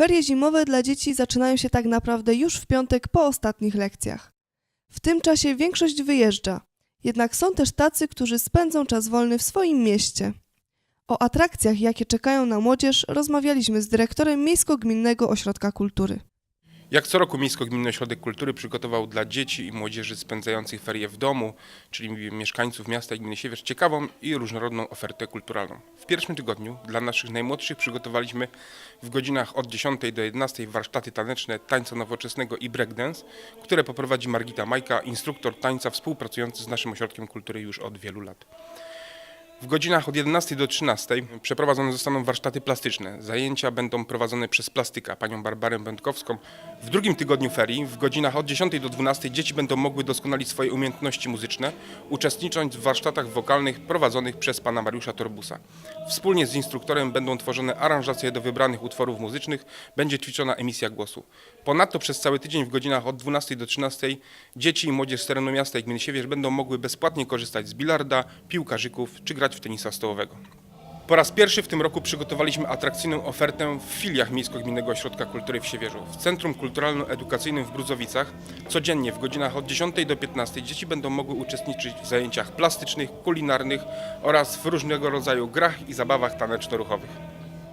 Ferie zimowe dla dzieci zaczynają się tak naprawdę już w piątek po ostatnich lekcjach. W tym czasie większość wyjeżdża, jednak są też tacy, którzy spędzą czas wolny w swoim mieście. O atrakcjach, jakie czekają na młodzież, rozmawialiśmy z dyrektorem Miejsko-Gminnego Ośrodka Kultury. Jak co roku Miejsko-Gminny Ośrodek Kultury przygotował dla dzieci i młodzieży spędzających ferie w domu, czyli mieszkańców miasta i gminy Siewierz, ciekawą i różnorodną ofertę kulturalną. W pierwszym tygodniu dla naszych najmłodszych przygotowaliśmy w godzinach od 10 do 11 warsztaty taneczne tańca nowoczesnego i breakdance, które poprowadzi Margita Majka, instruktor tańca współpracujący z naszym Ośrodkiem Kultury już od wielu lat. W godzinach od 11 do 13 przeprowadzone zostaną warsztaty plastyczne. Zajęcia będą prowadzone przez plastyka, panią Barbarę Będkowską. W drugim tygodniu ferii, w godzinach od 10 do 12 dzieci będą mogły doskonalić swoje umiejętności muzyczne, uczestnicząc w warsztatach wokalnych prowadzonych przez pana Mariusza Torbusa. Wspólnie z instruktorem będą tworzone aranżacje do wybranych utworów muzycznych, będzie ćwiczona emisja głosu. Ponadto przez cały tydzień w godzinach od 12 do 13 dzieci i młodzież z terenu miasta i gminy Siewierz będą mogły bezpłatnie korzystać z bilarda, piłkarzyków czy grać w tenisa stołowego. Po raz pierwszy w tym roku przygotowaliśmy atrakcyjną ofertę w filiach Miejsko-Gminnego Ośrodka Kultury w Siewierzu. W Centrum Kulturalno-Edukacyjnym w Bruzowicach codziennie w godzinach od 10 do 15 dzieci będą mogły uczestniczyć w zajęciach plastycznych, kulinarnych oraz w różnego rodzaju grach i zabawach taneczno-ruchowych.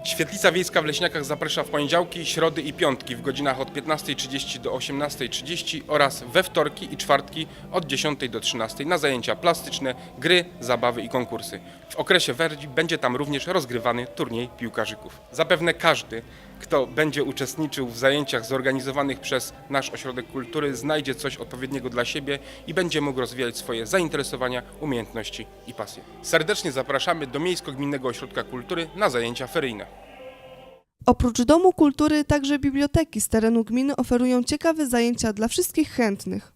Świetlica Wiejska w Leśniakach zaprasza w poniedziałki, środy i piątki w godzinach od 15.30 do 18.30 oraz we wtorki i czwartki od 10 do 13 na zajęcia plastyczne, gry, zabawy i konkursy. W okresie Werdzi będzie tam również rozgrywany turniej piłkarzyków. Zapewne każdy, kto będzie uczestniczył w zajęciach zorganizowanych przez nasz Ośrodek Kultury znajdzie coś odpowiedniego dla siebie i będzie mógł rozwijać swoje zainteresowania, umiejętności i pasje. Serdecznie zapraszamy do Miejsko-Gminnego Ośrodka Kultury na zajęcia feryjne. Oprócz Domu Kultury także biblioteki z terenu gminy oferują ciekawe zajęcia dla wszystkich chętnych.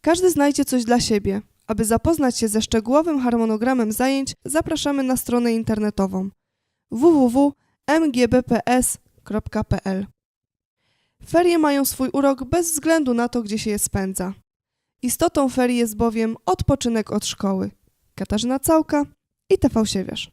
Każdy znajdzie coś dla siebie. Aby zapoznać się ze szczegółowym harmonogramem zajęć, zapraszamy na stronę internetową www.mgbps.pl. Ferie mają swój urok bez względu na to, gdzie się je spędza. Istotą ferii jest bowiem odpoczynek od szkoły. Katarzyna Całka i TV Siewierz.